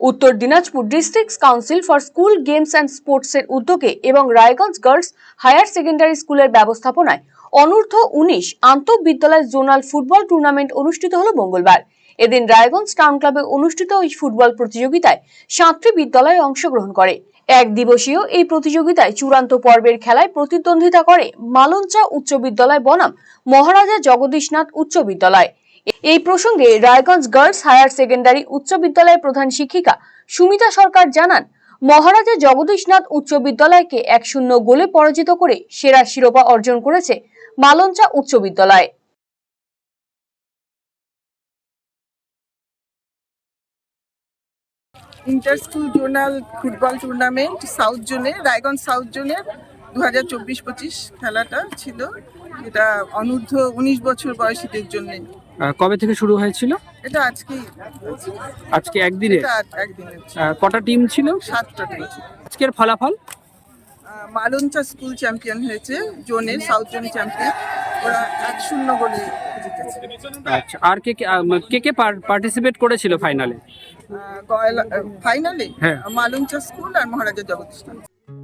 Uttar Dinajpur district council for school games and স্পোর্টসের উদ্যোগে এবং রায়গঞ্জ গার্লস হায়ার সেকেন্ডারি স্কুলের ব্যবস্থাপনায় অনূর্ধ্ব উনিশ আন্তঃবিদ্যালয় জোনাল ফুটবল টুর্নামেন্ট অনুষ্ঠিত হল মঙ্গলবার। এদিন রায়গঞ্জ টাউন ক্লাবে অনুষ্ঠিত এই ফুটবল প্রতিযোগিতায় সাতটি বিদ্যালয় অংশগ্রহণ করে। এক দিবসীয় এই প্রতিযোগিতায় চূড়ান্ত পর্বের খেলায় প্রতিদ্বন্দ্বিতা করে মালঞ্চা উচ্চ বিদ্যালয় বনাম মহারাজা জগদীশনাথ উচ্চ বিদ্যালয়। এই প্রসঙ্গে রায়গঞ্জ গার্লস হায়ার সেকেন্ডারি উচ্চ বিদ্যালয়ের প্রধান শিক্ষিকা সুমিতা সরকার জানান, মহারাজা জগদীশনাথ উচ্চ বিদ্যালয়কে এক শূন্য গোলে পরাজিত করে সেরা শিরোপা অর্জন করেছে মালঞ্চা উচ্চ বিদ্যালয়। Inter school zonal football tournament south জোনে রায়গঞ্জ সাউথ জোনের দু হাজার চব্বিশ পঁচিশ খেলাটা ছিল। এটা অনূর্ধ্ব উনিশ বছর বয়সীদের জন্য কবে থেকে শুরু হয়েছিল? এটা আজকেই আজকে একদিনে এটা আজ- একদিনের ছিল। আহ, কটা টিম ছিল? সাতটা টিম ছিল। আজকের ফলাফল? আহ, মালঞ্চা স্কুল চ্যাম্পিয়ন হয়েছে জোনের সাউথ জোন চ্যাম্পিয়ন। ওরা এক শূন্য গোলে জিতেছে। আচ্ছা আর কে কে আম, কে কে পার্টিসিপেট করেছিল ফাইনালে ফাইনালে হ্যাঁ। মালঞ্চা স্কুল আর মহারাজা জগদীশ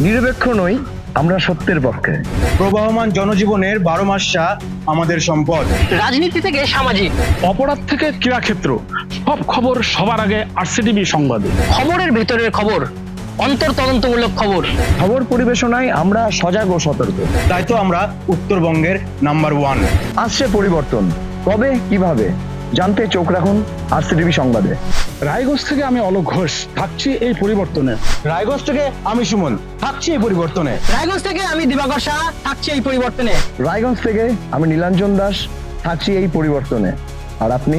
নিরপেক্ষ নই আমরা সত্যের পক্ষে। প্রবাহমান জনজীবনের বারো মাসা আমাদের সম্পদ। রাজনীতি থেকে সামাজিক। অপরাধ থেকে ক্রীড়াক্ষেত্র সব খবর সবার আগে আরসিটিভি সংবাদে। খবরের ভেতরের খবর অন্তর তদন্তমূলক খবর। খবর পরিবেশনায় আমরা সজাগ ও সতর্ক। তাই তো আমরা উত্তরবঙ্গের নাম্বার ওয়ান আসছে পরিবর্তন। কবে কীভাবে? জানতে চোখ রাখুন আর আরসিটিভি সংবাদে। রায়গঞ্জ থেকে আমি অলোক ঘোষ থাকছি এই পরিবর্তনে। রায়গঞ্জ থেকে আমি সুমন থাকছি এই পরিবর্তনে। রায়গঞ্জ থেকে আমি দিবাকর শাহ থাকছি এই পরিবর্তনে। রায়গঞ্জ থেকে আমি নীলাঞ্জন দাস থাকছি এই পরিবর্তনে। আর আপনি?